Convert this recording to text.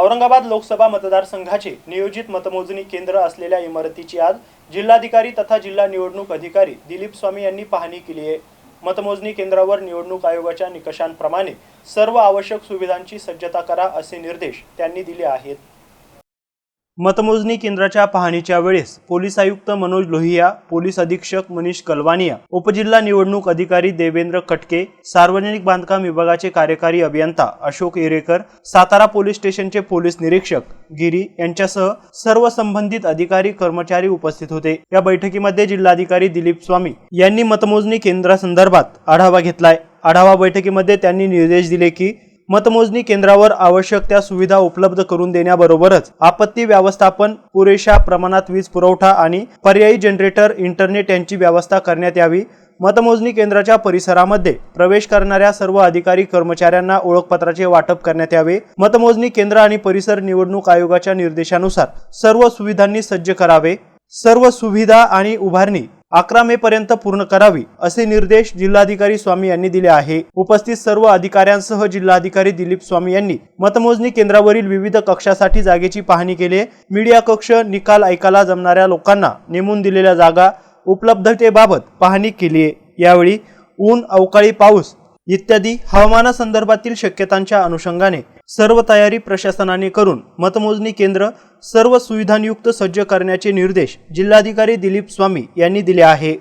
औरंगाबाद लोकसभा मतदारसंघाचे नियोजित मतमोजणी केंद्र असलेल्या इमारतीची आज जिल्हाधिकारी तथा जिल्हा निवडणूक अधिकारी दिलीप स्वामी यांनी पाहणी केली आहे. मतमोजणी केंद्रावर निवडणूक आयोगाच्या निकषांप्रमाणे सर्व आवश्यक सुविधांची सज्जता करा असे निर्देश त्यांनी दिले आहेत. मतमोजणी केंद्राच्या पाहणीच्या वेळेस पोलीस आयुक्त मनोज लोहिया पोलीस अधीक्षक मनीष कलवानिया उपजिल्हा निवडणूक अधिकारी देवेंद्र कटके सार्वजनिक बांधकाम विभागाचे कार्यकारी अभियंता अशोक इरेकर सातारा पोलीस स्टेशनचे पोलीस निरीक्षक गिरी यांच्यासह सर्व संबंधित अधिकारी कर्मचारी उपस्थित होते. या बैठकीमध्ये जिल्हाधिकारी दिलीप स्वामी यांनी मतमोजणी केंद्रासंदर्भात आढावा घेतलाय. आढावा बैठकीमध्ये त्यांनी निर्देश दिले की मतमोजणी केंद्रावर आवश्यक त्या सुविधा उपलब्ध करून देण्याबरोबरच आपत्ती व्यवस्थापन पुरेशा प्रमाणात वीज पुरवठा आणि पर्यायी जनरेटर इंटरनेट यांची व्यवस्था करण्यात यावी. मतमोजणी केंद्राच्या परिसरामध्ये प्रवेश करणाऱ्या सर्व अधिकारी कर्मचाऱ्यांना ओळखपत्राचे वाटप करण्यात यावे. मतमोजणी केंद्र आणि परिसर निवडणूक आयोगाच्या निर्देशानुसार सर्व सुविधांनी सज्ज करावे. सर्व सुविधा आणि उभारणी अकरा मे पर्यंत पूर्ण करावी असे निर्देश जिल्हाधिकारी स्वामी यांनी दिले आहे. उपस्थित सर्व अधिकाऱ्यांसह जिल्हाधिकारी दिलीप स्वामी यांनी मतमोजणी केंद्रावरील विविध कक्षासाठी जागेची पाहणी केली. मीडिया कक्ष निकाल ऐकायला जमणाऱ्या लोकांना नेमून दिलेल्या जागा उपलब्धतेबाबत पाहणी केली. आहे यावेळी ऊन अवकाळी पाऊस इत्यादी हवामानासंदर्भातील शक्यतांच्या अनुषंगाने सर्व तयारी प्रशासनाने करून मतमोजणी केंद्र सर्व सुविधांयुक्त सज्ज करण्याचे निर्देश जिल्हाधिकारी दिलीप स्वामी यांनी दिले आहे.